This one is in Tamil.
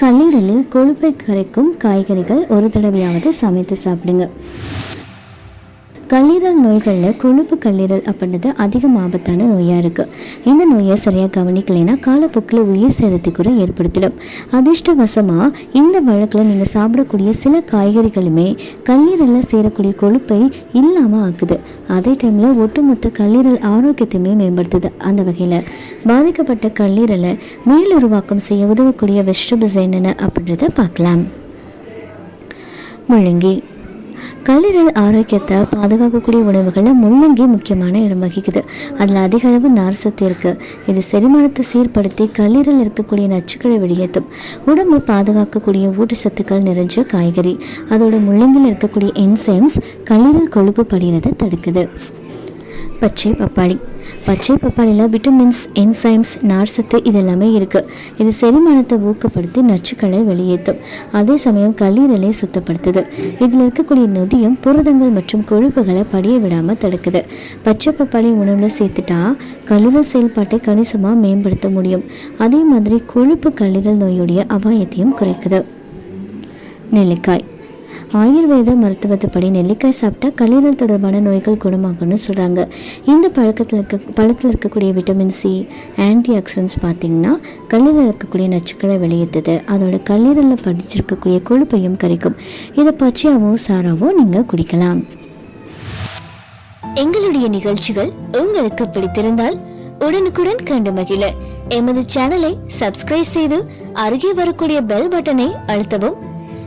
கல்லீரலில் கொழுப்பை கரைக்கும் காய்கறிகள் ஒரு தடவையாவது சமைத்து சாப்பிடுங்க. கல்லீரல் நோய்களில் கொழுப்பு கல்லீரல் அப்படின்றது அதிகம் ஆபத்தான நோயாக இருக்குது இந்த நோயை சரியாக கவனிக்கலைன்னா காலப்போக்கில் உயிர் சேதத்தை கூட ஏற்படுத்திடும். அதிர்ஷ்டவசமாக இந்த வழக்கில் நீங்கள் சாப்பிடக்கூடிய சில காய்கறிகளுமே கல்லீரலில் சேரக்கூடிய கொழுப்பை இல்லாமல் ஆக்குது. அதே டைமில் ஒட்டுமொத்த கல்லீரல் ஆரோக்கியத்தையுமே மேம்படுத்துது. அந்த வகையில் பாதிக்கப்பட்ட கல்லீரலை மேலுருவாக்கம் செய்ய உதவக்கூடிய வெஜிடபிள்ஸ் என்னென்ன அப்படின்றத பார்க்கலாம். முள்ளங்கி. கல்லீரல் ஆரோக்கியத்தை பாதுகாக்கக்கூடிய உணவுகளில் முள்ளங்கி முக்கியமான இடம் வகிக்குது. அதில் அதிக அளவு நார் சத்து இருக்குது இது செரிமானத்தை சீர்படுத்தி கல்லீரல் இருக்கக்கூடிய நச்சுக்களை வெளியேற்றும். உடம்பை பாதுகாக்கக்கூடிய ஊட்டச்சத்துக்கள் நிறைஞ்ச காய்கறி. அதோட முள்ளங்கியில் இருக்கக்கூடிய என்சைம்ஸ் கல்லீரல் கொழுப்பு படிகிறதை தடுக்குது. பச்சை பப்பாளி. பச்சை பப்பாளியில் விட்டமின்ஸ் என்சைம்ஸ் நார்சத்து இது எல்லாமே இருக்குது இது செரிமானத்தை ஊக்கப்படுத்தி நச்சுக்களை வெளியேற்றும். அதே சமயம் கல்லீரலை சுத்தப்படுத்துது. இதில் இருக்கக்கூடிய நொதியம் புரதங்கள் மற்றும் கொழுப்புகளை படிய விடாமல் தடுக்குது. பச்சை பப்பாளி உணவில் சேர்த்துட்டா கல்லீரல் செயல்பாட்டை கணிசமாக மேம்படுத்த முடியும். அதே மாதிரி கொழுப்பு கல்லீரல் நோயுடைய அபாயத்தையும் குறைக்குது. நெல்லிக்காய். ஆயுர்வேத மருத்துவத்துப்படி நெல்லிக்காய் சாப்பிட்டா கல்லீரல் தொடர்பான நோய்கள் குணமாகும்னு சொல்கிறாங்க இந்த பழக்கத்தில் இருக்க பழத்தில் இருக்கக்கூடிய விட்டமின் சி ஆன்டி ஆக்சிடென்ட்ஸ் பார்த்தீங்கன்னா கல்லீரல் இருக்கக்கூடிய நச்சுக்களை வெளியேற்றுது அதோட கல்லீரலில் படிச்சிருக்கக்கூடிய கொழுப்பையும் கரைக்கும். இதை பச்சையாகவும் சாராவோ நீங்கள் குடிக்கலாம். எங்களுடைய நிகழ்ச்சிகள் உங்களுக்கு பிடித்திருந்தால் உடனுக்குடன் கண்டு மகிழ. எமது சேனலை சப்ஸ்கிரைப் செய்து அருகே வரக்கூடிய பெல் பட்டனை அழுத்தவும்